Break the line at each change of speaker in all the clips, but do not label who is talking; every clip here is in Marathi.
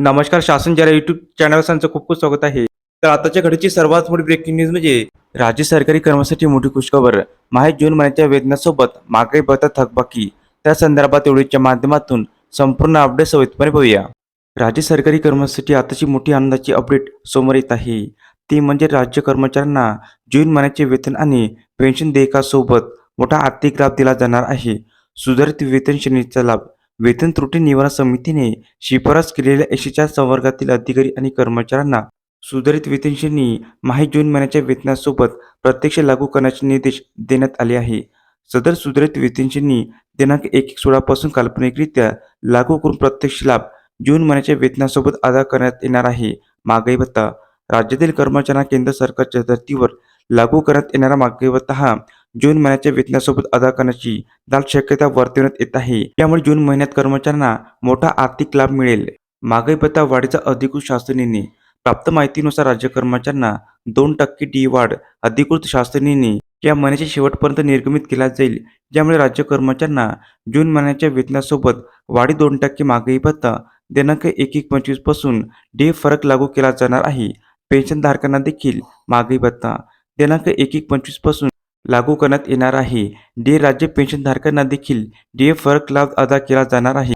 नमस्कार शासन जरा युट्यूब चॅनल त्यांचं खूप खूप स्वागत आहे. तर आताच्या घडीची सर्वात मोठी ब्रेकिंग न्यूज म्हणजे राज्य सरकारी कर्मचारी मोठी खुशखबर. माहे जून महिन्याच्या वेतनासोबत मागे भत्ता थकबाकी. त्या संदर्भात एवढीच्या माध्यमातून संपूर्ण अपडेट सविस्तरपणे पाहूया राज्य सरकारी कर्मचाऱ्यांसाठी आताची मोठी आनंदाची अपडेट समोर येत आहे. ती म्हणजे राज्य कर्मचाऱ्यांना जून महिन्याचे वेतन आणि पेन्शन देयकासोबत मोठा आर्थिक लाभ दिला जाणार आहे. सुधारित वेतन श्रेणीचा लाभ वेतन त्रुटी निवारण समितीने शिफारस केलेल्या एकशे चार संवर्गातील अधिकारी आणि कर्मचाऱ्यांना सुधारित वेतन श्रेणी जून महिन्याच्या वेतनासोबत प्रत्यक्ष लागू करण्याचे निर्देश देण्यात आले आहे. सदर सुधारित वेतन श्रेणी दिनांक एक एक सोळापासून काल्पनिकरित्या लागू करून प्रत्यक्ष लाभ जून महिन्याच्या वेतनासोबत अदा करण्यात येणार आहे. महागाई भत्ता राज्यातील कर्मचाऱ्यांना केंद्र सरकारच्या धर्तीवर लागू करण्यात येणारा महागाई भत्ता हा जून महिन्याच्या वेतनासोबत अदा करण्याची दाल शक्यता वर्तवण्यात येत आहे. त्यामुळे जून महिन्यात कर्मचाऱ्यांना मोठा आर्थिक लाभ मिळेल. महागाई भत्ता वाढीचा अधिकृत शासन प्राप्त माहितीनुसार राज्य कर्मचाऱ्यांना दोन टक्के डी वाढ अधिकृत शासन या महिन्याच्या शेवटपर्यंत निर्गमित केला जाईल. ज्यामुळे राज्य कर्मचाऱ्यांना जून महिन्याच्या वेतनासोबत वाढी दोन टक्के महागाई भत्ता दिनांक एक एक पंचवीसपासून डे फरक लागू केला जाणार आहे. पेन्शनधारकांना देखील महागाई भत्ता दिनांक एक एक पंचवीसपासून लागू करण्यात येणार आहे. डी राज्य पेन्शनधारकांना देखील डे फरक लाभ अदा केला जाणार आहे.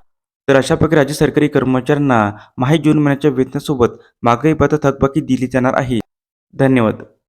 तर अशा प्रकारे राज्य सरकारी कर्मचाऱ्यांना माही जून महिन्याच्या वेतनासोबत मागणी पत्र थकबाकी दिली जाणार आहे. धन्यवाद.